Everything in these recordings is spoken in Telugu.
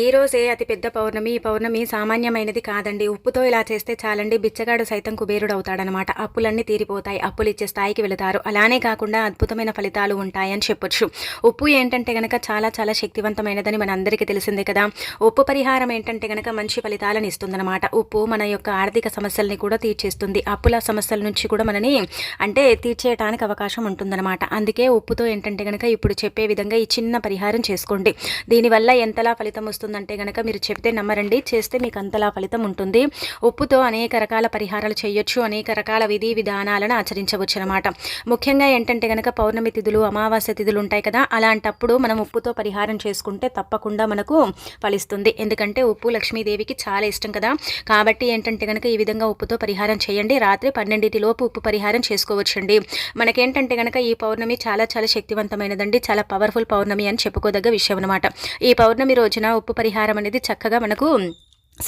ఈ రోజే అతి పెద్ద పౌర్ణమి. ఈ పౌర్ణమి సామాన్యమైనది కాదండి. ఉప్పుతో ఇలా చేస్తే చాలండి. బిచ్చగాడు సైతం కుబేరుడు అవుతాడనమాట అప్పులన్నీ తీరిపోతాయి. అప్పులు ఇచ్చే స్థాయికి వెళతారు. అలానే కాకుండా అద్భుతమైన ఫలితాలు ఉంటాయని చెప్పొచ్చు. ఉప్పు ఏంటంటే గనక చాలా చాలా శక్తివంతమైనదని మన అందరికీ తెలిసిందే కదా. ఉప్పు పరిహారం ఏంటంటే గనక మంచి ఫలితాలను ఇస్తుందన్నమాట ఉప్పు మన యొక్క ఆర్థిక సమస్యల్ని కూడా తీర్చేస్తుంది. అప్పుల సమస్యల నుంచి కూడా మనని అంటే తీర్చేయటానికి అవకాశం ఉంటుందన్నమాట అందుకే ఉప్పుతో ఏంటంటే గనక ఇప్పుడు చెప్పే విధంగా ఈ చిన్న పరిహారం చేసుకోండి. దీనివల్ల ఎంతలా ఫలితం వస్తుందంటే గనక మీరు చెప్తే నమ్మరండి చేస్తే మీకు అంతలా ఫలితం ఉంటుంది. ఉప్పుతో అనేక రకాల పరిహారాలు చేయొచ్చు అనేక రకాల విధి విధానాలను ఆచరించవచ్చు అనమాట ముఖ్యంగా ఏంటంటే కనుక పౌర్ణమి తిథులు అమావాస్య తిథులు ఉంటాయి కదా అలాంటప్పుడు మనం ఉప్పుతో పరిహారం చేసుకుంటే తప్పకుండా మనకు ఫలిస్తుంది. ఎందుకంటే ఉప్పు లక్ష్మీదేవికి చాలా ఇష్టం కదా. కాబట్టి ఏంటంటే గనక ఈ విధంగా ఉప్పుతో పరిహారం చేయండి. రాత్రి పన్నెండింటిలోపు ఉప్పు పరిహారం చేసుకోవచ్చండి. మనకేంటంటే కనుక ఈ పౌర్ణమి చాలా చాలా శక్తివంతమైనదండి చాలా పవర్ఫుల్ పౌర్ణమి అని చెప్పుకోదగ్గ విషయం అనమాట ఈ పౌర్ణమి రోజున ఉప్పు పరిహారం అనేది చక్కగా మనకు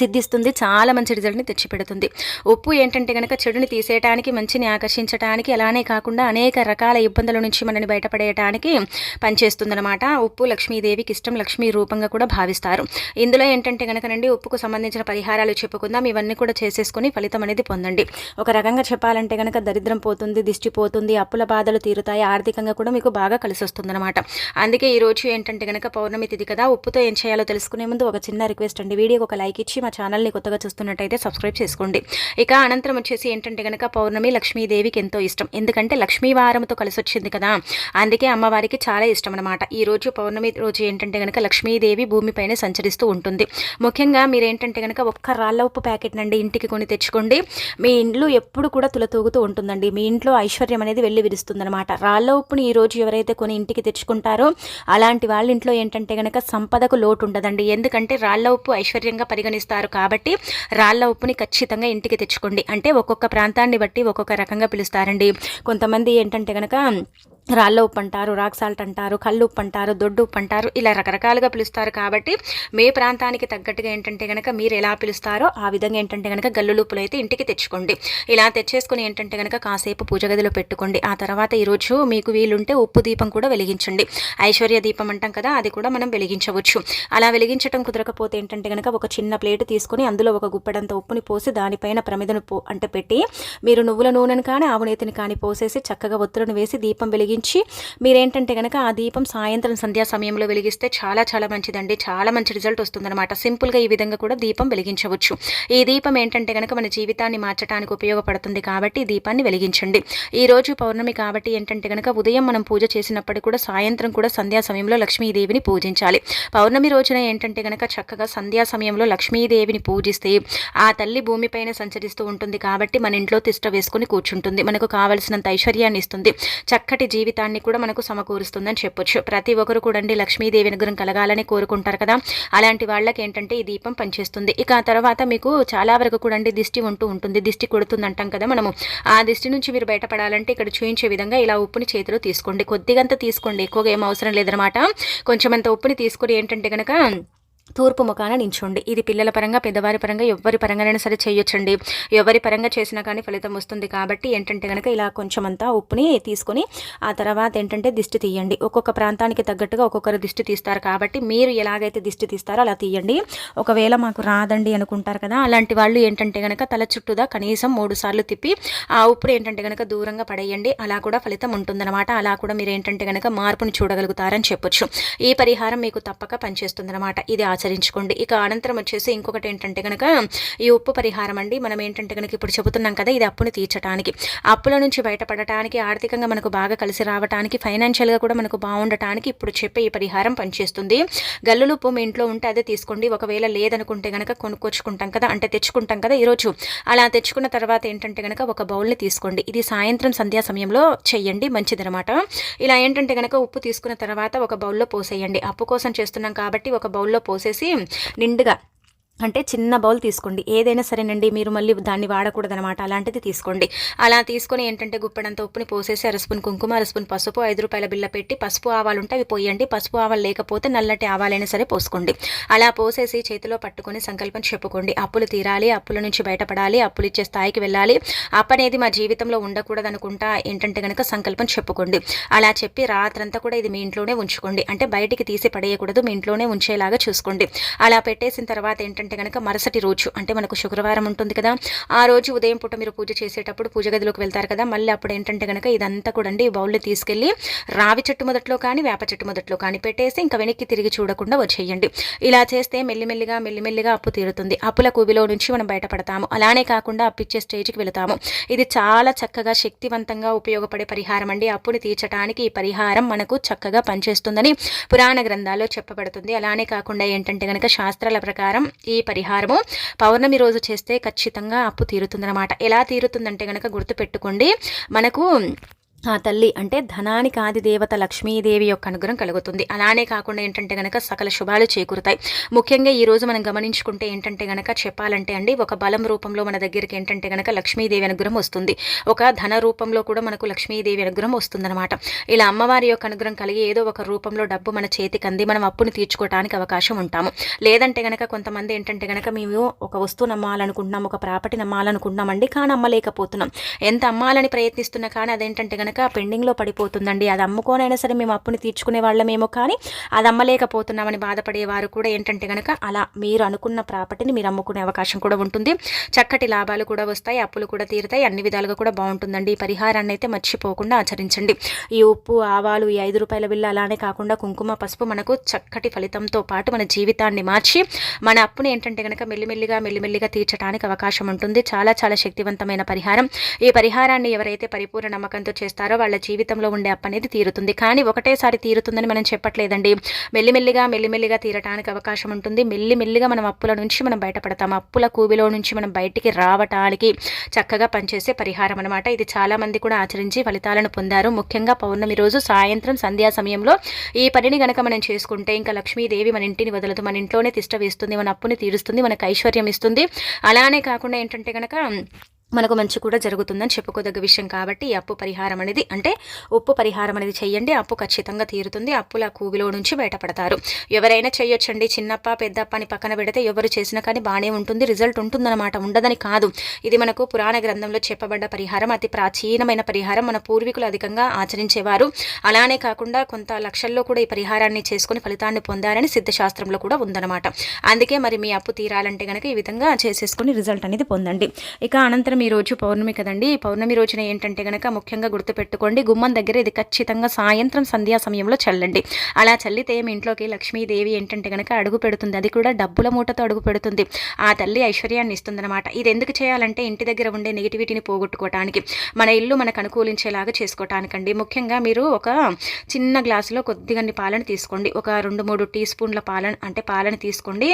సిద్ధిస్తుంది చాలా మంచి రిజల్ట్ని తెచ్చిపెడుతుంది. ఉప్పు ఏంటంటే కనుక చెడుని తీసేయటానికి మంచిని ఆకర్షించడానికి అలానే కాకుండా అనేక రకాల ఇబ్బందుల నుంచి మనని బయటపడేయటానికి పనిచేస్తుందన్నమాట. ఉప్పు లక్ష్మీదేవికి ఇష్టం లక్ష్మీ రూపంగా కూడా భావిస్తారు. ఇందులో ఏంటంటే కనుకనండి ఉప్పుకు సంబంధించిన పరిహారాలు చెప్పుకుందాం. ఇవన్నీ కూడా చేసేసుకుని ఫలితం అనేది పొందండి. ఒక రకంగా చెప్పాలంటే కనుక దరిద్రం పోతుంది దిష్టి పోతుంది అప్పుల బాధలు తీరుతాయి ఆర్థికంగా కూడా మీకు బాగా కలిసి వస్తుందన్నమాట అందుకే ఈరోజు ఏంటంటే కనుక పౌర్ణమి తిది కదా ఉప్పుతో ఏం చేయాలో తెలుసుకునే ముందు ఒక చిన్న రిక్వెస్ట్ అండి. వీడియోకి ఒక లైక్ ఇచ్చి మా ఛానల్ని కొత్తగా చూస్తున్నట్టయితే సబ్స్క్రైబ్ చేసుకోండి. ఇక అనంతరం వచ్చేసి ఏంటంటే కనుక పౌర్ణమి లక్ష్మీదేవికి ఎంతో ఇష్టం. ఎందుకంటే లక్ష్మీ వారంతో కలిసి వచ్చింది కదా. అందుకే అమ్మవారికి చాలా ఇష్టం అనమాట ఈ రోజు పౌర్ణమి రోజు ఏంటంటే కనుక లక్ష్మీదేవి భూమిపైన సంచరిస్తూ ఉంటుంది. ముఖ్యంగా మీరు ఏంటంటే కనుక ఒక్క రాళ్ళ ఉప్పు ప్యాకెట్ నండి ఇంటికి కొని తెచ్చుకోండి. మీ ఇంట్లో ఎప్పుడు కూడా తులతూగుతూ ఉంటుందండి. మీ ఇంట్లో ఐశ్వర్యం అనేది వెళ్ళి విరుస్తుందనమాట రాళ్ళ ఉప్పుని ఈ రోజు ఎవరైతే కొని ఇంటికి తెచ్చుకుంటారో అలాంటి వాళ్ళ ఇంట్లో ఏంటంటే కనుక సంపదకు లోటు ఉండదండి. ఎందుకంటే రాళ్ళ ఉప్పు ఐశ్వర్యంగా పరిగణిస్తారు కాబట్టి రాళ్ళ ఉప్పుని ఖచ్చితంగా ఇంటికి తెచ్చుకోండి. అంటే ఒక్కొక్క ప్రాంతాన్ని బట్టి ఒక్కొక్క రకంగా పిలుస్తారండి. కొంతమంది ఏంటంటే కనుక రాళ్ళ ఉప్పు అంటారు రాక్ సాల్ట్ అంటారు కళ్ళు ఉప్పు అంటారు దొడ్డు ఉప్పు అంటారు ఇలా రకరకాలుగా పిలుస్తారు. కాబట్టి మీ ప్రాంతానికి తగ్గట్టుగా ఏంటంటే కనుక మీరు ఎలా పిలుస్తారో ఆ విధంగా ఏంటంటే కనుక గల్లులుప్పులు అయితే ఇంటికి తెచ్చుకోండి. ఇలా తెచ్చేసుకుని ఏంటంటే కనుక కాసేపు పూజ గదిలో పెట్టుకోండి. ఆ తర్వాత ఈరోజు మీకు వీలుంటే ఉప్పు దీపం కూడా వెలిగించండి. ఐశ్వర్య దీపం అంటాం కదా అది కూడా మనం వెలిగించవచ్చు. అలా వెలిగించడం కుదరకపోతే ఏంటంటే కనుక ఒక చిన్న ప్లేట్ తీసుకొని అందులో ఒక గుప్పెడంత ఉప్పుని పోసి దానిపైన ప్రమిదను పో అంటే పెట్టి మీరు నువ్వుల నూనెను కానీ ఆవునేతిని కానీ పోసేసి చక్కగా ఒత్తులను వేసి దీపం వెలిగి వెలిగించి మీరేంటంటే కనుక ఆ దీపం సాయంత్రం సంధ్యా సమయంలో వెలిగిస్తే చాలా చాలా మంచిదండి. చాలా మంచి రిజల్ట్ వస్తుందన్నమాట. సింపుల్గా ఈ విధంగా కూడా దీపం వెలిగించవచ్చు. ఈ దీపం ఏంటంటే కనుక మన జీవితాన్ని మార్చడానికి ఉపయోగపడుతుంది కాబట్టి ఈ దీపాన్ని వెలిగించండి. ఈ రోజు పౌర్ణమి కాబట్టి ఏంటంటే కనుక ఉదయం మనం పూజ చేసినప్పటికీ కూడా సాయంత్రం కూడా సంధ్యా సమయంలో లక్ష్మీదేవిని పూజించాలి. పౌర్ణమి రోజున ఏంటంటే కనుక చక్కగా సంధ్యా సమయంలో లక్ష్మీదేవిని పూజిస్తే ఆ తల్లి భూమిపైన సంచరిస్తూ ఉంటుంది కాబట్టి మన ఇంట్లో తిష్ట వేసుకుని కూర్చుంటుంది. మనకు కావలసినంత ఐశ్వర్యాన్ని ఇస్తుంది. చక్కటి జీవితాన్ని కూడా మనకు సమకూరుస్తుందని చెప్పొచ్చు. ప్రతి ఒక్కరు కూడా అండి లక్ష్మీదేవి అనుగ్రహం కలగాలని కోరుకుంటారు కదా. అలాంటి వాళ్ళకి ఏంటంటే ఈ దీపం పనిచేస్తుంది. ఇక ఆ తర్వాత మీకు చాలా వరకు కూడా అండి దిష్టి ఉంటూ ఉంటుంది. దిష్టి కొడుతుంది అంటాం కదా మనము. ఆ దిష్టి నుంచి మీరు బయటపడాలంటే ఇక్కడ చూయించే విధంగా ఇలా ఉప్పుని చేతిలో తీసుకోండి. కొద్దిగంత తీసుకోండి. ఎక్కువగా ఏం అవసరం లేదనమాట కొంచెం అంత ఉప్పుని తీసుకొని ఏంటంటే కనుక తూర్పు ముఖాన నించోండి. ఇది పిల్లల పరంగా పెద్దవారి పరంగా ఎవరి పరంగానైనా సరే చేయొచ్చండి. ఎవరి పరంగా చేసినా కానీ ఫలితం వస్తుంది కాబట్టి ఏంటంటే కనుక ఇలా కొంచెం అంతా ఉప్పుని తీసుకొని ఆ తర్వాత ఏంటంటే దిష్టి తీయండి. ఒక్కొక్క ప్రాంతానికి తగ్గట్టుగా ఒక్కొక్కరు దిష్టి తీస్తారు కాబట్టి మీరు ఎలాగైతే దిష్టి తీస్తారో అలా తీయండి. ఒకవేళ మాకు రాదండి అనుకుంటారు కదా అలాంటి వాళ్ళు ఏంటంటే కనుక తల చుట్టూదా కనీసం మూడు సార్లు తిప్పి ఆ ఉప్పుడు ఏంటంటే కనుక దూరంగా పడేయండి. అలా కూడా ఫలితం ఉంటుందన్నమాట. అలా కూడా మీరు ఏంటంటే కనుక మార్పుని చూడగలుగుతారని చెప్పొచ్చు. ఈ పరిహారం మీకు తప్పక పనిచేస్తుందన్నమాట. ఇది ఆచరించుకోండి. ఇక అనంతరం వచ్చేసి ఇంకొకటి ఏంటంటే కనుక ఈ ఉప్పు పరిహారం అండి. మనం ఏంటంటే కనుక ఇప్పుడు చెబుతున్నాం కదా ఇది అప్పుని తీర్చడానికి అప్పుల నుంచి బయటపడటానికి ఆర్థికంగా మనకు బాగా కలిసి రావడానికి ఫైనాన్షియల్గా కూడా మనకు బాగుండటానికి ఇప్పుడు చెప్పే ఈ పరిహారం పనిచేస్తుంది. గల్లులుప్పు మీ ఇంట్లో ఉంటే అదే తీసుకోండి. ఒకవేళ లేదనుకుంటే కనుక కొనుక్కొచ్చుకుంటాం కదా అంటే తెచ్చుకుంటాం కదా ఈరోజు. అలా తెచ్చుకున్న తర్వాత ఏంటంటే కనుక ఒక బౌల్ని తీసుకోండి. ఇది సాయంత్రం సంధ్యా సమయంలో చెయ్యండి మంచిదనమాట ఇలా ఏంటంటే కనుక ఉప్పు తీసుకున్న తర్వాత ఒక బౌల్లో పోసేయండి. అప్పు కోసం చేస్తున్నాం కాబట్టి ఒక బౌల్లో పోసేసి నిండుగా అంటే చిన్న బౌల్ తీసుకోండి. ఏదైనా సరేనండి మీరు మళ్ళీ దాన్ని వాడకూడదనమాట అలాంటిది తీసుకోండి. అలా తీసుకొని ఏంటంటే గుప్పెడంత ఉప్పుని పోసేసి అరస్పూన్ కుంకుమ అరస్పూన్ పసుపు ఐదు రూపాయల బిల్ల పెట్టి పసుపు ఆవాలు ఉంటే అవి పోయండి. పసుపు ఆవాలు లేకపోతే నల్లటి ఆవాలైనా సరే పోసుకోండి. అలా పోసేసి చేతిలో పట్టుకొని సంకల్పం చెప్పుకోండి. అప్పులు తీరాలి అప్పుల నుంచి బయటపడాలి అప్పులు ఇచ్చే స్థాయికి వెళ్ళాలి. అప్పనేది మా జీవితంలో ఉండకూడదు అనుకుంటా ఏంటంటే కనుక సంకల్పం చెప్పుకోండి. అలా చెప్పి రాత్రంతా కూడా ఇది మీ ఇంట్లోనే ఉంచుకోండి. అంటే బయటికి తీసి పడేయకూడదు మీ ఇంట్లోనే ఉంచేలాగా చూసుకోండి. అలా పెట్టేసిన తర్వాత ఏంటంటే ఏంటంటే కనుక మరుసటి రోజు అంటే మనకు శుక్రవారం ఉంటుంది కదా ఆ రోజు ఉదయం పూట మీరు పూజ చేసేటప్పుడు పూజ గదిలోకి వెళ్తారు కదా మళ్ళీ అప్పుడు ఏంటంటే కనుక ఇదంతా కూడా అండి బౌల్ని తీసుకెళ్ళి రావి చెట్టు మొదట్లో కానీ వేప చెట్టు మొదట్లో కానీ పెట్టేసి ఇంకా వెనక్కి తిరిగి చూడకుండా వచ్చేయండి. ఇలా చేస్తే మెల్లిమెల్లిగా మెల్లిమెల్లిగా అప్పు తీరుతుంది. అప్పుల కూబిలో నుంచి మనం బయటపడతాము. అలానే కాకుండా అప్పిచ్చే స్టేజ్కి వెళతాము. ఇది చాలా చక్కగా శక్తివంతంగా ఉపయోగపడే పరిహారం అండి. అప్పుని తీర్చడానికి ఈ పరిహారం మనకు చక్కగా పనిచేస్తుందని పురాణ గ్రంథాల్లో చెప్పబడుతుంది. అలానే కాకుండా ఏంటంటే కనుక శాస్త్రాల ప్రకారం ఈ ఈ పరిహారము. పౌర్ణమి రోజు చేస్తే ఖచ్చితంగా అప్పు తీరుతుందనమాట ఎలా తీరుతుందంటే కనుక గుర్తుపెట్టుకోండి. మనకు ఆ తల్లి అంటే ధనానికి ఆది దేవత లక్ష్మీదేవి యొక్క అనుగ్రహం కలుగుతుంది. అలానే కాకుండా ఏంటంటే గనక సకల శుభాలు చేకూరుతాయి. ముఖ్యంగా ఈ రోజు మనం గమనించుకుంటే ఏంటంటే గనక చెప్పాలంటే అండి ఒక బలం రూపంలో మన దగ్గరికి ఏంటంటే గనక లక్ష్మీదేవి అనుగ్రహం వస్తుంది. ఒక ధన రూపంలో కూడా మనకు లక్ష్మీదేవి అనుగ్రహం వస్తుందన్నమాట. ఇలా అమ్మవారి యొక్క అనుగ్రహం కలిగి ఏదో ఒక రూపంలో డబ్బు మన చేతికి అంది మనం అప్పును తీర్చుకోవడానికి అవకాశం ఉంటాము. లేదంటే గనక కొంతమంది ఏంటంటే గనక మేము ఒక వస్తువు నమ్మాలనుకుంటున్నాం ఒక ప్రాపర్టీ నమ్మాలనుకుంటున్నామండి కానీ అమ్మలేకపోతున్నాం. ఎంత అమ్మాలని ప్రయత్నిస్తున్నా కానీ అదేంటంటే గనక కనుక పెండింగ్లో పడిపోతుందండి. అది అమ్ముకోనైనా సరే మేము అప్పుని తీర్చుకునే వాళ్ళమేమో కానీ అది అమ్మలేకపోతున్నామని బాధపడేవారు కూడా ఏంటంటే కనుక అలా మీరు అనుకున్న ప్రాపర్టీని మీరు అమ్ముకునే అవకాశం కూడా ఉంటుంది. చక్కటి లాభాలు కూడా వస్తాయి అప్పులు కూడా తీరుతాయి అన్ని విధాలుగా కూడా బాగుంటుందండి. ఈ పరిహారాన్ని అయితే మర్చిపోకుండా ఆచరించండి. ఈ ఉప్పు ఆవాలు ఈ ఐదు రూపాయల బిల్లు అలానే కాకుండా కుంకుమ పసుపు మనకు చక్కటి ఫలితంతో పాటు మన జీవితాన్ని మార్చి మన అప్పుని ఏంటంటే కనుక మెల్లిమెల్లిగా మెల్లిమెల్లిగా తీర్చడానికి అవకాశం ఉంటుంది. చాలా చాలా శక్తివంతమైన పరిహారం. ఈ పరిహారాన్ని ఎవరైతే పరిపూర్ణ నమ్మకంతో చేస్తారో చేస్తారో వాళ్ళ జీవితంలో ఉండే అప్పు అనేది తీరుతుంది. కానీ ఒకటేసారి తీరుతుందని మనం చెప్పట్లేదండి. మెల్లిమెల్లిగా మెల్లిమెల్లిగా తీరటానికి అవకాశం ఉంటుంది. మెల్లిమెల్లిగా మనం అప్పుల నుంచి మనం బయటపడతాం. అప్పుల కూబిలో నుంచి మనం బయటికి రావటానికి చక్కగా పనిచేసే పరిహారం అనమాట ఇది చాలామంది కూడా ఆచరించి ఫలితాలను పొందారు. ముఖ్యంగా పౌర్ణమి రోజు సాయంత్రం సంధ్యా సమయంలో ఈ పనిని గనక మనం చేసుకుంటే ఇంకా లక్ష్మీదేవి మన ఇంటిని వదలదు. మన ఇంట్లోనే తిష్ట వేస్తుంది. మన అప్పుని తీరుస్తుంది. మనకు ఐశ్వర్యం ఇస్తుంది. అలానే కాకుండా ఏంటంటే కనుక మనకు మంచి కూడా జరుగుతుందని చెప్పుకోదగ్గ విషయం కాబట్టి ఈ అప్పు పరిహారం అనేది అంటే ఉప్పు పరిహారం అనేది చేయండి. అప్పు ఖచ్చితంగా తీరుతుంది. అప్పుల కూగిలో నుంచి బయటపడతారు. ఎవరైనా చేయొచ్చండి. చిన్నప్ప పెద్దప్ప అని పక్కన పెడితే ఎవరు చేసినా కానీ బాగానే ఉంటుంది. రిజల్ట్ ఉంటుందన్నమాట. ఉండదని కాదు. ఇది మనకు పురాణ గ్రంథంలో చెప్పబడ్డ పరిహారం. అతి ప్రాచీనమైన పరిహారం. మన పూర్వీకులు అధికంగా ఆచరించేవారు. అలానే కాకుండా కొంత లక్షల్లో కూడా ఈ పరిహారాన్ని చేసుకుని ఫలితాన్ని పొందారని సిద్ధశాస్త్రంలో కూడా ఉందన్నమాట. అందుకే మరి మీ అప్పు తీరాలంటే కనుక ఈ విధంగా చేసేసుకుని రిజల్ట్ అనేది పొందండి. ఇక అనంతరం ఈ రోజు పౌర్ణమి కదండి? ఈ పౌర్ణమి రోజున ఏంటంటే కనుక ముఖ్యంగా గుర్తుపెట్టుకోండి గుమ్మం దగ్గర ఇది ఖచ్చితంగా సాయంత్రం సంధ్యా సమయంలో చల్లండి. అలా చల్లితే మీ ఇంట్లోకి లక్ష్మీదేవి ఏంటంటే కనుక అడుగు పెడుతుంది. అది కూడా డబ్బుల మూటతో అడుగు పెడుతుంది. ఆ తల్లి ఐశ్వర్యాన్ని ఇస్తుందన్నమాట. ఇది ఎందుకు చేయాలంటే ఇంటి దగ్గర ఉండే నెగిటివిటీని పోగొట్టుకోవటానికి మన ఇల్లు మనకు అనుకూలించేలాగా చేసుకోవటానికండి ముఖ్యంగా మీరు ఒక చిన్న గ్లాసులో కొద్దిగా పాలను తీసుకోండి. ఒక రెండు మూడు టీ స్పూన్ల పాలన అంటే పాలను తీసుకోండి.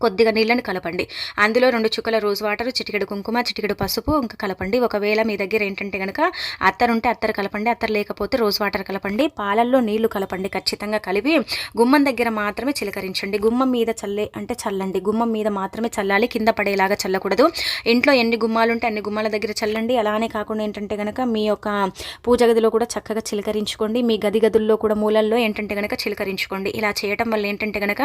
కొద్దిగా నీళ్ళని కలపండి. అందులో రెండు చుక్కల రోజ్ వాటర్ చిటికెడు కుంకుమ చిటికెడు పసుపు ఇంకా కలపండి. ఒకవేళ మీ దగ్గర ఏంటంటే కనుక అత్తరు ఉంటే అత్తరు కలపండి అత్తరు లేకపోతే రోజ్ వాటర్ కలపండి. పాలల్లో నీళ్ళు కలపండి ఖచ్చితంగా కలిపి గుమ్మం దగ్గర మాత్రమే చిలకరించండి. గుమ్మం మీద చల్లే అంటే చల్లండి. గుమ్మం మీద మాత్రమే చల్లాలి. కింద పడేలాగా చల్లకూడదు. ఇంట్లో ఎన్ని గుమ్మాలు ఉంటే అన్ని గుమ్మాల దగ్గర చల్లండి. అలానే కాకుండా ఏంటంటే కనుక మీ యొక్క పూజ గదిలో కూడా చక్కగా చిలకరించుకోండి. మీ గది గదుల్లో కూడా మూలల్లో ఏంటంటే కనుక చిలకరించుకోండి. ఇలా చేయటం వల్ల ఏంటంటే కనుక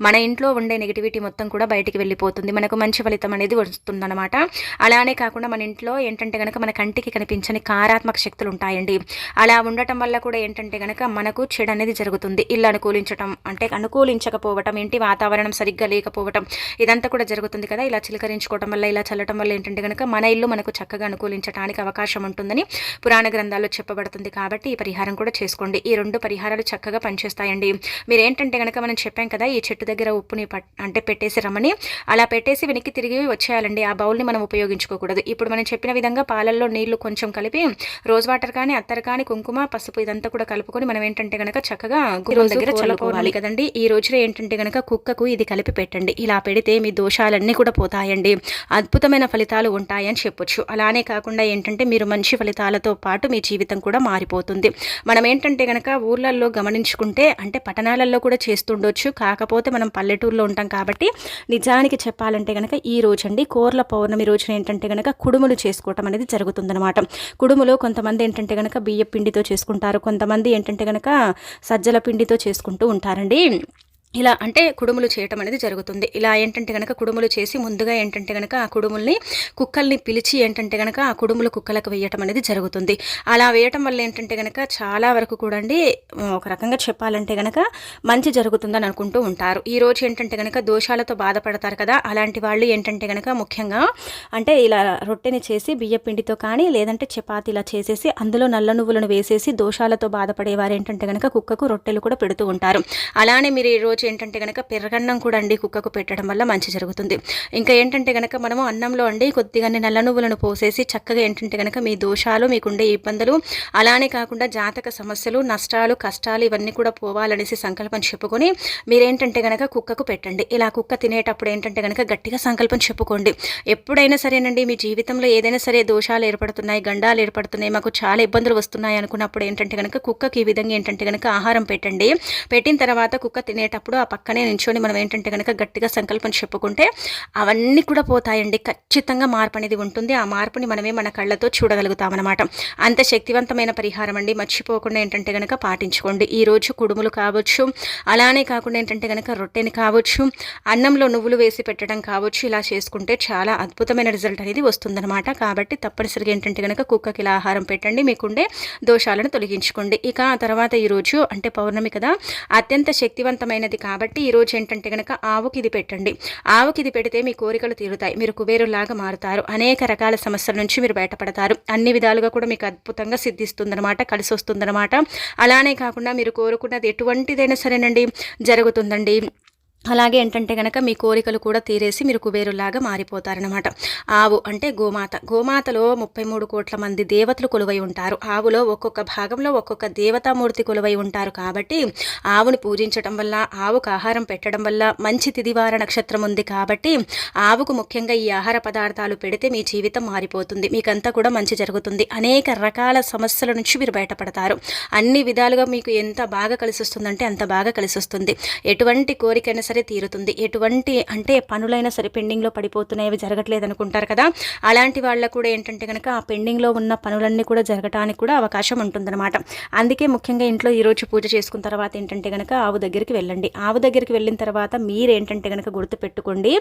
మన ఇంట్లో ఉండే నెగిటివిటీ మొత్తం మొత్తం కూడా బయటికి వెళ్ళిపోతుంది. మనకు మంచి ఫలితం అనేది వస్తుందన్నమాట. అలానే కాకుండా మన ఇంట్లో ఏంటంటే కనుక మన కంటికి కనిపించని కారాత్మక శక్తులు ఉంటాయండి. అలా ఉండటం వల్ల కూడా ఏంటంటే కనుక మనకు చెడు అనేది జరుగుతుంది. ఇల్లు అనుకూలించటం అంటే అనుకూలించకపోవటం ఇంటి వాతావరణం సరిగ్గా లేకపోవటం ఇదంతా కూడా జరుగుతుంది కదా. ఇలా చిలకరించుకోవటం వల్ల ఇలా చల్లటం వల్ల ఏంటంటే కనుక మన ఇల్లు మనకు చక్కగా అనుకూలించడానికి అవకాశం ఉంటుందని పురాణ గ్రంథాల్లో చెప్పబడుతుంది కాబట్టి ఈ పరిహారం కూడా చేసుకోండి. ఈ రెండు పరిహారాలు చక్కగా పనిచేస్తాయండి. మీరు ఏంటంటే కనుక మనం చెప్పాం కదా ఈ చెట్టు దగ్గర ఉప్పుని అంటే పెట్టే పెట్టేసి రమ్మని. అలా పెట్టేసి వెనక్కి తిరిగి వచ్చేయాలండి. ఆ బౌల్ని మనం ఉపయోగించుకోకూడదు. ఇప్పుడు మనం చెప్పిన విధంగా పాలల్లో నీళ్ళు కొంచెం కలిపి రోజ్ వాటర్ కానీ అత్తర్ కానీ కుంకుమ పసుపు ఇదంతా కూడా కలుపుకొని మనం ఏంటంటే గనక చక్కగా గురువు దగ్గర చల్లుకోవాలి కదండి. ఈ రోజున ఏంటంటే గనక కుక్కకు ఇది కలిపి పెట్టండి. ఇలా పెడితే మీ దోషాలన్నీ కూడా పోతాయండి. అద్భుతమైన ఫలితాలు ఉంటాయని చెప్పొచ్చు. అలానే కాకుండా ఏంటంటే మీరు మంచి ఫలితాలతో పాటు మీ జీవితం కూడా మారిపోతుంది. మనం ఏంటంటే గనక ఊర్లలో గమనించుకుంటే అంటే పట్టణాలలో కూడా చేస్తుండొచ్చు. కాకపోతే మనం పల్లెటూరులో ఉంటాం కాబట్టి నిజానికి చెప్పాలంటే కనుక ఈ రోజు అండి కోర్ల పౌర్ణమి రోజున ఏంటంటే కనుక కుడుములు చేసుకోవటం అనేది జరుగుతుందనమాట కుడుములు కొంతమంది ఏంటంటే కనుక బియ్య పిండితో చేసుకుంటారు. కొంతమంది ఏంటంటే కనుక సజ్జల పిండితో చేసుకుంటూ ఉంటారండి. ఇలా అంటే కుడుములు చేయటం అనేది జరుగుతుంది. ఇలా ఏంటంటే కనుక కుడుములు చేసి ముందుగా ఏంటంటే కనుక ఆ కుడుముల్ని కుక్కల్ని పిలిచి ఏంటంటే కనుక ఆ కుడుములు కుక్కలకు వేయటం అనేది జరుగుతుంది. అలా వేయటం వల్ల ఏంటంటే కనుక చాలా వరకు కూడా ఒక రకంగా చెప్పాలంటే కనుక మంచి జరుగుతుందని అనుకుంటూ ఉంటారు. ఈ రోజు ఏంటంటే కనుక దోషాలతో బాధపడతారు కదా అలాంటి వాళ్ళు ఏంటంటే కనుక ముఖ్యంగా అంటే ఇలా రొట్టెని చేసి బియ్య పిండితో కానీ లేదంటే చపాతి ఇలా చేసేసి అందులో నల్ల నువ్వులను వేసేసి దోషాలతో బాధపడేవారు ఏంటంటే కనుక కుక్కకు రొట్టెలు కూడా పెడుతూ ఉంటారు. అలానే మీరు ఈ రోజు ఏంటంటే కనుక పెరగన్నం కూడా అండి కుక్కకు పెట్టడం వల్ల మంచి జరుగుతుంది. ఇంకా ఏంటంటే కనుక మనము అన్నంలో అండి కొద్దిగానే నల్ల నువ్వులను పోసేసి చక్కగా ఏంటంటే కనుక మీ దోషాలు మీకుండే ఇబ్బందులు అలానే కాకుండా జాతక సమస్యలు నష్టాలు కష్టాలు ఇవన్నీ కూడా పోవాలనేసి సంకల్పం చెప్పుకొని మీరేంటంటే కనుక కుక్కకు పెట్టండి. ఇలా కుక్క తినేటప్పుడు ఏంటంటే కనుక గట్టిగా సంకల్పం చెప్పుకోండి. ఎప్పుడైనా సరేనండి మీ జీవితంలో ఏదైనా సరే దోషాలు ఏర్పడుతున్నాయి గండాలు ఏర్పడుతున్నాయి మాకు చాలా ఇబ్బందులు వస్తున్నాయి అనుకున్నప్పుడు ఏంటంటే కనుక కుక్కకి ఈ విధంగా ఏంటంటే కనుక ఆహారం పెట్టండి. పెట్టిన తర్వాత కుక్క తినేటప్పుడు ఆ పక్కనే నించొని మనం ఏంటంటే కనుక గట్టిగా సంకల్పం చెప్పుకుంటే అవన్నీ కూడా పోతాయండి. ఖచ్చితంగా మార్పు అనేది ఉంటుంది. ఆ మార్పుని మనమే మన కళ్ళతో చూడగలుగుతామన్నమాట. అంత శక్తివంతమైన పరిహారం అండి. మర్చిపోకుండా ఏంటంటే కనుక పాటించుకోండి. ఈరోజు కుడుములు కావచ్చు అలానే కాకుండా ఏంటంటే కనుక రొట్టెని కావచ్చు అన్నంలో నువ్వులు వేసి పెట్టడం కావచ్చు ఇలా చేసుకుంటే చాలా అద్భుతమైన రిజల్ట్ అనేది వస్తుందన్నమాట. కాబట్టి తప్పనిసరిగా ఏంటంటే కనుక కుక్కకి ఇలా ఆహారం పెట్టండి. మీకుండే దోషాలను తొలగించుకోండి. ఇక ఆ తర్వాత ఈరోజు అంటే పౌర్ణమి కదా అత్యంత శక్తివంతమైనది కాబట్టి ఈరోజు ఏంటంటే కనుక ఆవుకి ఇది పెట్టండి. ఆవుకి ఇది పెడితే మీ కోరికలు తీరుతాయి. మీరు కుబేరులాగా మారుతారు. అనేక రకాల సమస్యల నుంచి మీరు బయటపడతారు. అన్ని విధాలుగా కూడా మీకు అద్భుతంగా సిద్ధిస్తుందనమాట కలిసి వస్తుందనమాట అలానే కాకుండా మీరు కోరుకున్నది ఎటువంటిదైనా సరేనండి జరుగుతుందండి. అలాగే ఏంటంటే కనుక మీ కోరికలు కూడా తీరేసి మీరు కుబేరులాగా మారిపోతారనమాట ఆవు అంటే గోమాత. గోమాతలో ముప్పై మూడు కోట్ల మంది దేవతలు కొలువై ఉంటారు. ఆవులో ఒక్కొక్క భాగంలో ఒక్కొక్క దేవతామూర్తి కొలువై ఉంటారు కాబట్టి ఆవుని పూజించడం వల్ల ఆవుకు ఆహారం పెట్టడం వల్ల మంచి తిదివార నక్షత్రం ఉంది కాబట్టి ఆవుకు ముఖ్యంగా ఈ ఆహార పదార్థాలు పెడితే మీ జీవితం మారిపోతుంది. మీకంతా కూడా మంచి జరుగుతుంది. అనేక రకాల సమస్యల నుంచి మీరు బయటపడతారు. అన్ని విధాలుగా మీకు ఎంత బాగా కలిసి వస్తుందంటే అంత బాగా కలిసి వస్తుంది. ఎటువంటి కోరికైనా సరే తీరుతుంది. ఎటువంటి అంటే పనులైనా సరే పెండింగ్లో పడిపోతున్నాయి అవి జరగట్లేదు అనుకుంటారు కదా. అలాంటి వాళ్ళకు కూడా ఏంటంటే కనుక ఆ పెండింగ్లో ఉన్న పనులన్నీ కూడా జరగటానికి కూడా అవకాశం ఉంటుందన్నమాట. అందుకే ముఖ్యంగా ఇంట్లో ఈరోజు పూజ చేసుకున్న తర్వాత ఏంటంటే కనుక ఆవు దగ్గరికి వెళ్ళండి. ఆవు దగ్గరికి వెళ్ళిన తర్వాత మీరు ఏంటంటే కనుక గుర్తు పెట్టుకోండి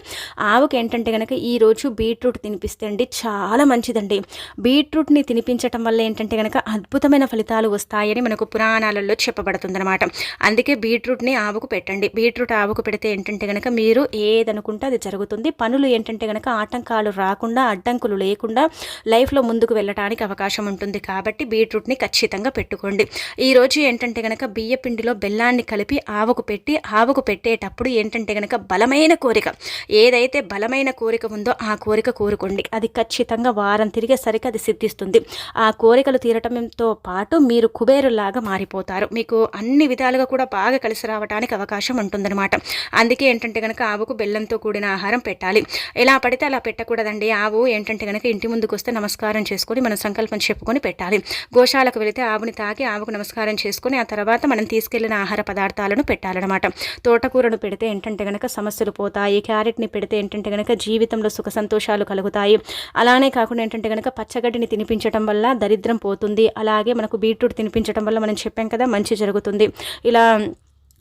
ఆవుకి ఏంటంటే కనుక ఈరోజు బీట్రూట్ తినిపిస్తే అండి చాలా మంచిదండి. బీట్రూట్ని తినిపించటం వల్ల ఏంటంటే కనుక అద్భుతమైన ఫలితాలు వస్తాయని మనకు పురాణాలలో చెప్పబడుతుందన్నమాట. అందుకే బీట్రూట్ని ఆవుకు పెట్టండి. బీట్రూట్ ఆవుకు పెడితే ఏంటంటే కనుక మీరు ఏదనుకుంటే అది జరుగుతుంది. పనులు ఏంటంటే కనుక ఆటంకాలు రాకుండా అడ్డంకులు లేకుండా లైఫ్లో ముందుకు వెళ్ళడానికి అవకాశం ఉంటుంది. కాబట్టి బీట్రూట్ని ఖచ్చితంగా పెట్టుకోండి. ఈరోజు ఏంటంటే కనుక బియ్య పిండిలో బెల్లాన్ని కలిపి ఆవుకు పెట్టి ఆవుకు పెట్టేటప్పుడు ఏంటంటే కనుక బలమైన కోరిక. ఏదైతే బలమైన కోరిక ఉందో ఆ కోరిక కోరుకోండి. అది ఖచ్చితంగా వారం తిరిగేసరికి అది సిద్ధిస్తుంది. ఆ కోరికలు తీరటంతో పాటు మీరు కుబేరులాగా మారిపోతారు. మీకు అన్ని విధాలుగా కూడా బాగా కలిసి రావడానికి అవకాశం ఉంటుందన్నమాట. అందుకే ఏంటంటే కనుక ఆవుకు బెల్లంతో కూడిన ఆహారం పెట్టాలి. ఎలా పడితే అలా పెట్టకూడదండి. ఆవు ఏంటంటే కనుక ఇంటి ముందుకు వస్తే నమస్కారం చేసుకొని మన సంకల్పం చెప్పుకొని పెట్టాలి. గోశాలకు వెళితే ఆవుని తాకి ఆవుకు నమస్కారం చేసుకొని ఆ తర్వాత మనం తీసుకెళ్ళిన ఆహార పదార్థాలను పెట్టాలన్నమాట. తోటకూరను పెడితే ఏంటంటే కనుక సమస్యలు పోతాయి. క్యారెట్ని పెడితే ఏంటంటే కనుక జీవితంలో సుఖ సంతోషాలు కలుగుతాయి. అలానే కాకుండా ఏంటంటే కనుక పచ్చగడ్డిని తినిపించడం వల్ల దరిద్రం పోతుంది. అలాగే మనకు బీట్రూట్ తినిపించడం వల్ల మనం చెప్పాం కదా మంచి జరుగుతుంది. ఇలా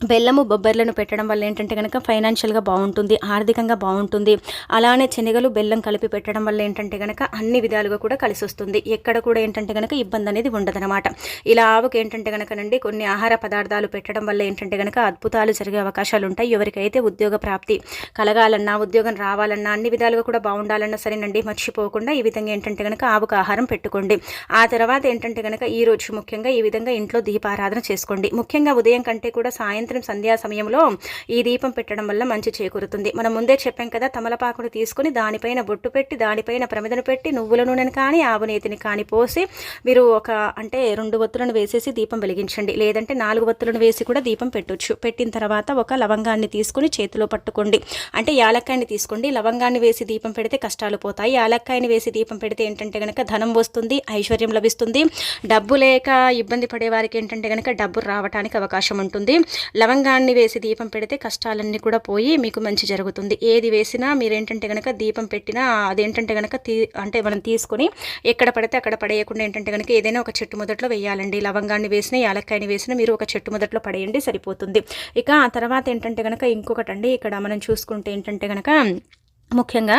బెల్లము బొబ్బర్లను పెట్టడం వల్ల ఏంటంటే కనుక ఫైనాన్షియల్గా బాగుంటుంది ఆర్థికంగా బాగుంటుంది. అలానే శనగలు బెల్లం కలిపి పెట్టడం వల్ల ఏంటంటే కనుక అన్ని విధాలుగా కూడా కలిసి వస్తుంది ఎక్కడ కూడా ఏంటంటే కనుక ఇబ్బంది అనేది ఉండదనమాట ఇలా ఆవుకు ఏంటంటే కనుకనండి కొన్ని ఆహార పదార్థాలు పెట్టడం వల్ల ఏంటంటే కనుక అద్భుతాలు జరిగే అవకాశాలు ఉంటాయి ఎవరికైతే ఉద్యోగ ప్రాప్తి కలగాలన్నా ఉద్యోగం రావాలన్నా అన్ని విధాలుగా కూడా బాగుండాలన్నా సరేనండి మర్చిపోకుండా ఈ విధంగా ఏంటంటే కనుక ఆవుకు ఆహారం పెట్టుకోండి. ఆ తర్వాత ఏంటంటే కనుక ఈరోజు ముఖ్యంగా ఈ విధంగా ఇంట్లో దీపారాధన చేసుకోండి. ముఖ్యంగా ఉదయం కంటే కూడా సాయంత్రం సాయంత్రం సంధ్యా సమయంలో ఈ దీపం పెట్టడం వల్ల మంచి చేకూరుతుంది. మనం ముందే చెప్పాం కదా తమలపాకును తీసుకుని దానిపైన బొట్టు పెట్టి దానిపైన ప్రమిదను పెట్టి నువ్వుల నూనెను కానీ ఆవునేతిని కానీ పోసి మీరు ఒక అంటే రెండు ఒత్తులను వేసేసి దీపం వెలిగించండి. లేదంటే నాలుగు ఒత్తులను వేసి కూడా దీపం పెట్టొచ్చు. పెట్టిన తర్వాత ఒక లవంగాన్ని తీసుకుని చేతిలో పట్టుకోండి. అంటే యాలక్కాయని తీసుకోండి. లవంగాన్ని వేసి దీపం పెడితే కష్టాలు పోతాయి. యాలక్కాయని వేసి దీపం పెడితే ఏంటంటే కనుక ధనం వస్తుంది ఐశ్వర్యం లభిస్తుంది. డబ్బు లేక ఇబ్బంది పడే వారికి ఏంటంటే కనుక డబ్బు రావడానికి అవకాశం ఉంటుంది. లవంగాన్ని వేసి దీపం పెడితే కష్టాలన్నీ కూడా పోయి మీకు మంచి జరుగుతుంది. ఏది వేసినా మీరు ఏంటంటే కనుక దీపం పెట్టినా అదేంటంటే కనుక తీ అంటే మనం తీసుకొని ఎక్కడ పడితే అక్కడ పడేయకుండా ఏంటంటే కనుక ఏదైనా ఒక చెట్టు మొదట్లో వేయాలండి. లవంగాన్ని వేసిన యాలక్కాయని వేసిన మీరు ఒక చెట్టు మొదట్లో పడేయండి సరిపోతుంది. ఇక ఆ తర్వాత ఏంటంటే కనుక ఇంకొకటండి. ఇక్కడ మనం చూసుకుంటే ఏంటంటే కనుక ముఖ్యంగా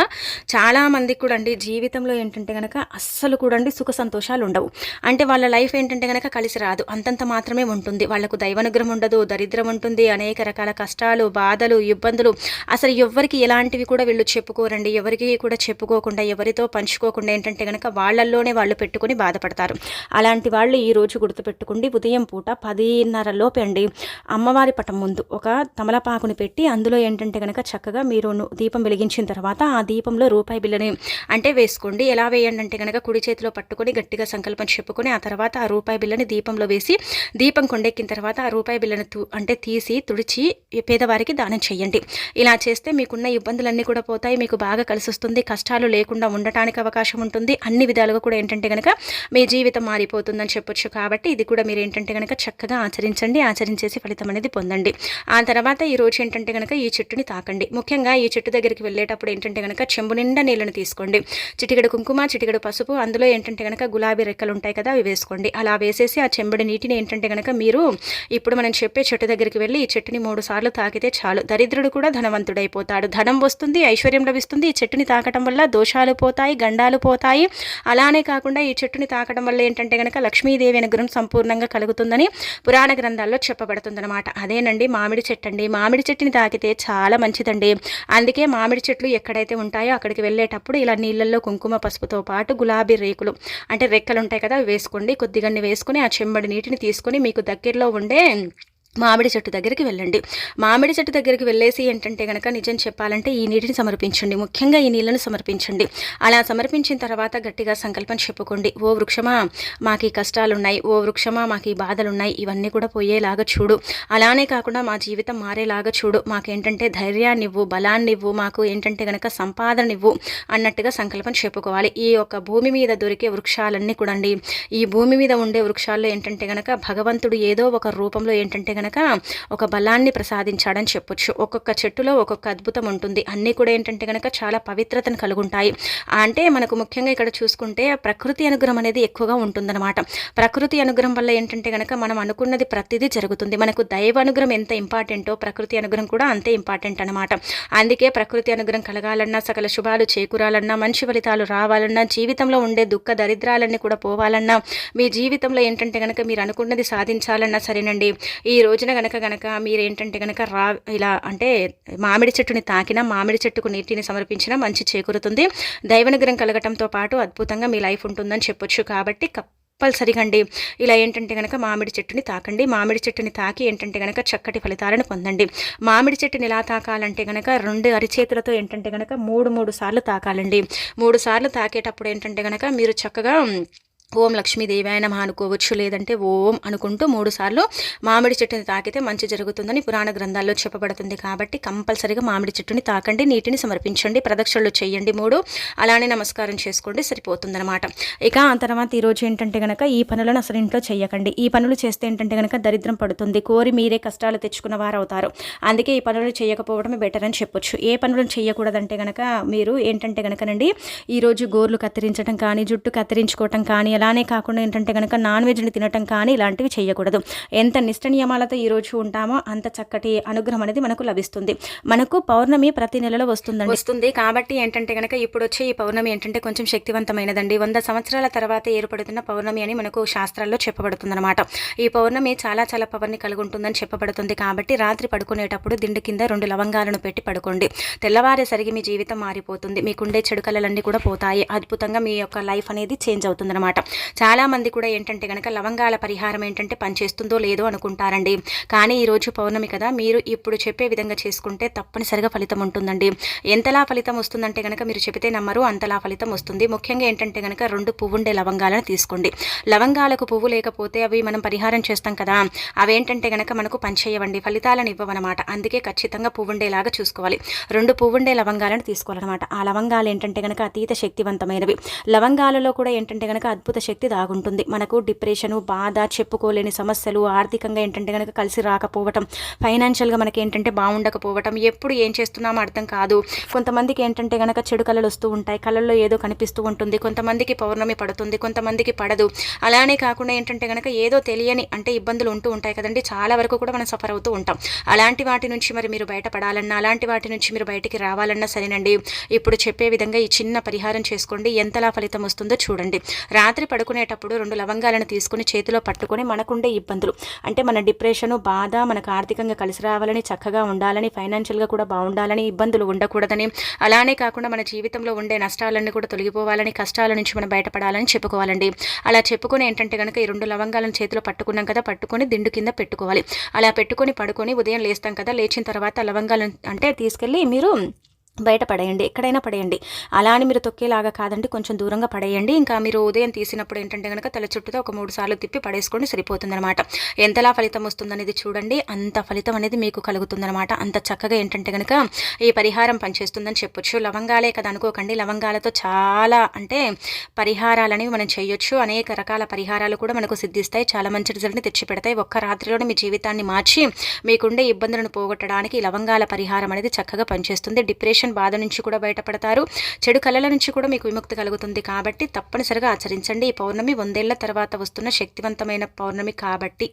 చాలామందికి కూడా అండి జీవితంలో ఏంటంటే కనుక అస్సలు కూడా అండి సుఖ సంతోషాలు ఉండవు. అంటే వాళ్ళ లైఫ్ ఏంటంటే కనుక కలిసి రాదు. అంతంత మాత్రమే ఉంటుంది. వాళ్ళకు దైవనుగ్రహం ఉండదు దరిద్రం ఉంటుంది అనేక రకాల కష్టాలు బాధలు ఇబ్బందులు. అసలు ఎవరికి ఎలాంటివి కూడా వీళ్ళు చెప్పుకోరండి. ఎవరికి కూడా చెప్పుకోకుండా ఎవరితో పంచుకోకుండా ఏంటంటే కనుక వాళ్ళల్లోనే వాళ్ళు పెట్టుకుని బాధపడతారు. అలాంటి వాళ్ళు ఈ రోజు గుర్తుపెట్టుకుండి. ఉదయం పూట పదిన్నరలోపు అండి అమ్మవారి పటం ముందు ఒక తమలపాకుని పెట్టి అందులో ఏంటంటే కనుక చక్కగా మీరు దీపం వెలిగించిన తర్వాత తర్వాత ఆ దీపంలో రూపాయి బిల్లని అంటే వేసుకోండి. ఎలా వేయండి అంటే కనుక కుడి చేతిలో పట్టుకొని గట్టిగా సంకల్పం చెప్పుకొని ఆ తర్వాత ఆ రూపాయి బిల్లని దీపంలో వేసి దీపం కొండెక్కిన తర్వాత ఆ రూపాయి బిల్లని అంటే తీసి తుడిచి పేదవారికి దానం చేయండి ఇలా చేస్తే మీకున్న ఇబ్బందులన్నీ కూడా పోతాయి. మీకు బాగా కలిసి వస్తుంది కష్టాలు లేకుండా ఉండటానికి అవకాశం ఉంటుంది. అన్ని విధాలుగా కూడా ఏంటంటే కనుక మీ జీవితం మారిపోతుందని చెప్పొచ్చు కాబట్టి ఇది కూడా మీరు ఏంటంటే కనుక చక్కగా ఆచరించండి. ఆచరించేసి ఫలితం అనేది పొందండి. ఆ తర్వాత ఈ రోజు ఏంటంటే కనుక ఈ చెట్టుని తాకండి. ముఖ్యంగా ఈ చెట్టు దగ్గరికి వెళ్ళేటప్పుడు అప్పుడు ఏంటంటే కనుక చెంబు నిండా నీళ్ళని తీసుకోండి. చిటికెడు కుంకుమ చిటికెడు పసుపు అందులో ఏంటంటే కనుక గులాబీ రెక్కలు ఉంటాయి కదా అవి వేసుకోండి. అలా వేసేసి ఆ చెంబుడి నీటిని ఏంటంటే కనుక మీరు ఇప్పుడు మనం చెప్పే చెట్టు దగ్గరికి వెళ్ళి ఈ చెట్టుని మూడు సార్లు తాకితే చాలు. దరిద్రుడు కూడా ధనవంతుడైపోతాడు. ధనం వస్తుంది ఐశ్వర్యం లభిస్తుంది. ఈ చెట్టుని తాకటం వల్ల దోషాలు పోతాయి గండాలు పోతాయి. అలానే కాకుండా ఈ చెట్టుని తాకడం వల్ల ఏంటంటే కనుక లక్ష్మీదేవి అనుగ్రహం సంపూర్ణంగా కలుగుతుందని పురాణ గ్రంథాల్లో చెప్పబడుతుందన్నమాట. అదేనండి మామిడి చెట్టు అండి మామిడి చెట్టుని తాకితే చాలా మంచిదండి. అందుకే మామిడి చెట్లు ఎక్కడైతే ఉంటాయో అక్కడికి వెళ్ళేటప్పుడు ఇలా నీళ్ళల్లో కుంకుమ పసుపుతో పాటు గులాబీ రేకులు అంటే రెక్కలు ఉంటాయి కదా వేసుకోండి. కొద్దిగా వేసుకుని ఆ చెంబడి నీటిని తీసుకొని మీకు దగ్గరలో ఉండే మామిడి చెట్టు దగ్గరికి వెళ్ళండి. మామిడి చెట్టు దగ్గరికి వెళ్ళేసి ఏంటంటే కనుక నిజం చెప్పాలంటే ఈ నీటిని సమర్పించండి. ముఖ్యంగా ఈ నీళ్ళను సమర్పించండి. అలా సమర్పించిన తర్వాత గట్టిగా సంకల్పం చెప్పుకోండి. ఓ వృక్షమా మాకు ఈ కష్టాలున్నాయి. ఓ వృక్షమా మాకు ఈ బాధలున్నాయి. ఇవన్నీ కూడా పోయేలాగా చూడు. అలానే కాకుండా మా జీవితం మారేలాగా చూడు. మాకేంటంటే ధైర్యాన్ని ఇవ్వు బలాన్ని ఇవ్వు మాకు ఏంటంటే కనుక సంపాదననివ్వు అన్నట్టుగా సంకల్పం చెప్పుకోవాలి. ఈ యొక్క భూమి మీద దొరికే వృక్షాలన్నీ కూడా ఈ భూమి మీద ఉండే వృక్షాల్లో ఏంటంటే కనుక భగవంతుడు ఏదో ఒక రూపంలో ఏంటంటే కనుక ఒక బలాన్ని ప్రసాదించాడని చెప్పొచ్చు. ఒక్కొక్క చెట్టులో ఒక్కొక్క అద్భుతం ఉంటుంది. అన్నీ కూడా ఏంటంటే కనుక చాలా పవిత్రతను కలుగుంటాయి. అంటే మనకు ముఖ్యంగా ఇక్కడ చూసుకుంటే ప్రకృతి అనుగ్రహం అనేది ఎక్కువగా ఉంటుందన్నమాట. ప్రకృతి అనుగ్రహం వల్ల ఏంటంటే కనుక మనం అనుకున్నది ప్రతిదీ జరుగుతుంది. మనకు దైవ అనుగ్రహం ఎంత ఇంపార్టెంటో ప్రకృతి అనుగ్రహం కూడా అంతే ఇంపార్టెంట్ అనమాట అందుకే ప్రకృతి అనుగ్రహం కలగాలన్నా సకల శుభాలు చేకూరాలన్నా మంచి ఫలితాలు రావాలన్నా జీవితంలో ఉండే దుఃఖ దరిద్రాలన్నీ కూడా పోవాలన్నా మీ జీవితంలో ఏంటంటే కనుక మీరు అనుకున్నది సాధించాలన్నా సరేనండి. ఈ రోజున గనక గనక మీరేంటంటే గనక రా ఇలా అంటే మామిడి చెట్టుని తాకినా మామిడి చెట్టుకు నీటిని సమర్పించినా మంచి చేకూరుతుంది. దైవనుగ్రహం కలగటంతో పాటు అద్భుతంగా మీ లైఫ్ ఉంటుందని చెప్పొచ్చు. కాబట్టి కంపల్సరిగా అండి ఇలా ఏంటంటే కనుక మామిడి చెట్టుని తాకండి. మామిడి చెట్టుని తాకి ఏంటంటే కనుక చక్కటి ఫలితాలను పొందండి. మామిడి చెట్టుని ఎలా తాకాలంటే కనుక రెండు అరిచేతులతో ఏంటంటే కనుక మూడు మూడు సార్లు తాకాలండి. మూడు సార్లు తాకేటప్పుడు ఏంటంటే కనుక మీరు చక్కగా ఓం లక్ష్మీదేవి నమ అనుకోవచ్చు. లేదంటే ఓం అనుకుంటూ మూడుసార్లు మామిడి చెట్టుని తాకితే మంచి జరుగుతుందని పురాణ గ్రంథాల్లో చెప్పబడుతుంది. కాబట్టి కంపల్సరిగా మామిడి చెట్టుని తాకండి నీటిని సమర్పించండి ప్రదక్షిణలు చేయండి మూడు. అలానే నమస్కారం చేసుకోండి సరిపోతుందనమాట ఇక ఆ తర్వాత ఈరోజు ఏంటంటే కనుక ఈ పనులను అసలు ఇంట్లో చేయకండి ఈ పనులు చేస్తే ఏంటంటే కనుక దరిద్రం పడుతుంది. కోరి మీరే కష్టాలు తెచ్చుకున్న వారు అవుతారు అందుకే ఈ పనులు చేయకపోవడమే బెటర్ అని చెప్పొచ్చు. ఏ పనులను చేయకూడదంటే కనుక మీరు ఏంటంటే కనుకనండి ఈరోజు గోర్లు కత్తిరించడం కానీ జుట్టు కత్తిరించుకోవటం కానీ అలానే కాకుండా ఏంటంటే కనుక నాన్ వెజ్ని తినటం కానీ ఇలాంటివి చేయకూడదు. ఎంత నిష్ట నియమాలతో ఈరోజు ఉంటామో అంత చక్కటి అనుగ్రహం అనేది మనకు లభిస్తుంది. మనకు పౌర్ణమి ప్రతి నెలలో వస్తుందండి. వస్తుంది. కాబట్టి ఏంటంటే కనుక ఇప్పుడు వచ్చే ఈ పౌర్ణమి ఏంటంటే కొంచెం శక్తివంతమైనదండి. వంద సంవత్సరాల తర్వాత ఏర్పడుతున్న పౌర్ణమి అని మనకు శాస్త్రాల్లో చెప్పబడుతుందన్నమాట. ఈ పౌర్ణమి చాలా చాలా పవర్ని కలిగి ఉంటుందని చెప్పబడుతుంది. కాబట్టి రాత్రి పడుకునేటప్పుడు దిండు కింద రెండు లవంగాలను పెట్టి పడుకోండి. తెల్లవారేసరికి మీ జీవితం మారిపోతుంది. మీకుండే చెడు కళలన్నీ కూడా పోతాయి. అద్భుతంగా మీ యొక్క లైఫ్ అనేది చేంజ్ అవుతుందన్నమాట. చాలామంది కూడా ఏంటంటే కనుక లవంగాల పరిహారం ఏంటంటే పనిచేస్తుందో లేదో అనుకుంటారండి. కానీ ఈరోజు పౌర్ణమి కదా మీరు ఇప్పుడు చెప్పే విధంగా చేసుకుంటే తప్పనిసరిగా ఫలితం ఉంటుందండి. ఎంతలా ఫలితం వస్తుందంటే కనుక మీరు చెబితే నమ్మరు అంతలా ఫలితం వస్తుంది. ముఖ్యంగా ఏంటంటే కనుక రెండు పువ్వుండే లవంగాలను తీసుకోండి. లవంగాలకు పువ్వు లేకపోతే అవి మనం పరిహారం చేస్తాం కదా అవేంటంటే కనుక మనకు పనిచేయవండి ఫలితాలను ఇవ్వవన్నమాట అందుకే ఖచ్చితంగా పువ్వుండేలాగా చూసుకోవాలి. రెండు పువ్వుండే లవంగాలను తీసుకోవాలన్నమాట. ఆ లవంగాలు ఏంటంటే కనుక అతీత శక్తివంతమైనవి. లవంగాలలో కూడా ఏంటంటే కనుక అద్భుత శక్తి దాగుంటుంది. మనకు డిప్రెషను బాధ చెప్పుకోలేని సమస్యలు ఆర్థికంగా ఏంటంటే కనుక కలిసి రాకపోవటం ఫైనాన్షియల్గా మనకి ఏంటంటే బాగుండకపోవటం ఎప్పుడు ఏం చేస్తున్నామో అర్థం కాదు. కొంతమందికి ఏంటంటే కనుక చెడు కళలు వస్తూ ఉంటాయి. కళల్లో ఏదో కనిపిస్తూ ఉంటుంది. కొంతమందికి పౌర్ణమి పడుతుంది. కొంతమందికి పడదు. అలానే కాకుండా ఏంటంటే కనుక ఏదో తెలియని అంటే ఇబ్బందులు ఉంటూ ఉంటాయి కదండి. చాలా వరకు కూడా మనం సఫర్ అవుతూ ఉంటాం. అలాంటి వాటి నుంచి మరి మీరు బయటపడాలన్నా అలాంటి వాటి నుంచి మీరు బయటికి రావాలన్నా సరేనండి. ఇప్పుడు చెప్పే విధంగా ఈ చిన్న పరిహారం చేసుకోండి. ఎంతలా ఫలితం వస్తుందో చూడండి. రాత్రి పడుకునేటప్పుడు రెండు లవంగాలను తీసుకుని చేతిలో పట్టుకొని మనకుండే ఇబ్బందులు. అంటే మన డిప్రెషను బాధ మనకు ఆర్థికంగా కలిసి రావాలని చక్కగా ఉండాలని ఫైనాన్షియల్గా కూడా బాగుండాలని ఇబ్బందులు ఉండకూడదని. అలానే కాకుండా మన జీవితంలో ఉండే నష్టాలన్నీ కూడా తొలగిపోవాలని కష్టాల నుంచి మనం బయటపడాలని చెప్పుకోవాలండి. అలా చెప్పుకొని ఏంటంటే కనుక ఈ రెండు లవంగాలను చేతిలో పట్టుకున్నాం కదా పట్టుకొని దిండు కింద పెట్టుకోవాలి. అలా పెట్టుకొని పడుకొని ఉదయం లేస్తాం కదా లేచిన తర్వాత లవంగాలను అంటే తీసుకెళ్ళి మీరు బయట పడేయండి ఎక్కడైనా పడేయండి. అలా అని మీరు తొక్కేలాగా కాదండి కొంచెం దూరంగా పడేయండి. ఇంకా మీరు ఉదయం తీసినప్పుడు ఏంటంటే కనుక తల చుట్టూతో ఒక మూడు సార్లు తిప్పి పడేసుకోండి సరిపోతుందనమాట ఎంతలా ఫలితం వస్తుందనేది చూడండి అంత ఫలితం అనేది మీకు కలుగుతుందన్నమాట. అంత చక్కగా ఏంటంటే కనుక ఈ పరిహారం పనిచేస్తుందని చెప్పొచ్చు. లవంగాలే కదా అనుకోకండి లవంగాలతో చాలా అంటే పరిహారాలని మనం చేయొచ్చు. అనేక రకాల పరిహారాలు కూడా మనకు సిద్ధిస్తాయి. చాలా మంచి రిజల్ట్ని తెచ్చిపెడతాయి. ఒక్క రాత్రిలోనే మీ జీవితాన్ని మార్చి మీకుండే ఇబ్బందులను పోగొట్టడానికి లవంగాల పరిహారం అనేది చక్కగా పనిచేస్తుంది. డిప్రెషన్ డిప్రెషన్ బాధ నుంచి కూడా బయటపడతారు. చెడు కళల నుంచి కూడా మీకు విముక్తి కలుగుతుంది కాబట్టి తప్పనిసరిగా ఆచరించండి. ఈ పౌర్ణమి వందేళ్ళ తర్వాత వస్తున్న శక్తివంతమైన పౌర్ణమి కాబట్టి.